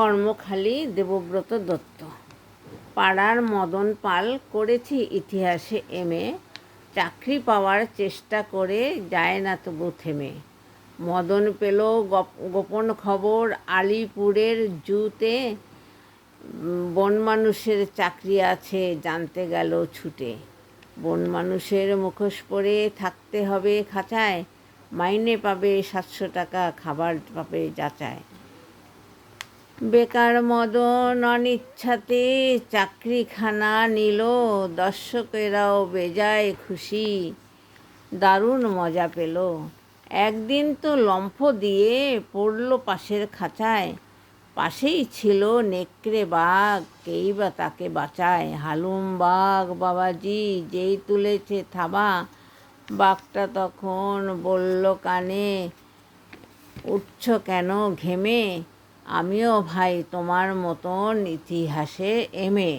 কর্মখালী দেবব্রত দত্ত। পাড়ার মদন পাল করেছি ইতিহাসে এমএ। চাকরি পাওয়ার চেষ্টা করে যায় না তবু থেমে। মদন পেল গপ- গোপন খবর আলিপুরের জুতে। বন মানুষের চাকরি আছে, জানতে গেল ছুটে। বন মানুষের মুখোশ পরে থাকতে হবে খাঁচায়। মাইনে পাবে সাতশো টাকা, খাবার পাবে যাচায়। বেকার মদন অনিচ্ছাতে চাকরিখানা নিল, দর্শকেরাও বেজায় খুশি, দারুণ মজা পেল। একদিন তো লম্ফ দিয়ে পড়ল পাশের খাঁচায়, পাশেই ছিল নেকড়ে বাঘ, কেই বা তাকে বাঁচায়। হালুম বাঘ, বাবাজি, যেই তুলেছে থাবা, বাঘটা তখন বলল, কানে উঠছ কেন ঘেমে? আমিও ভাই তোমার মতন ইতিহাসে এমে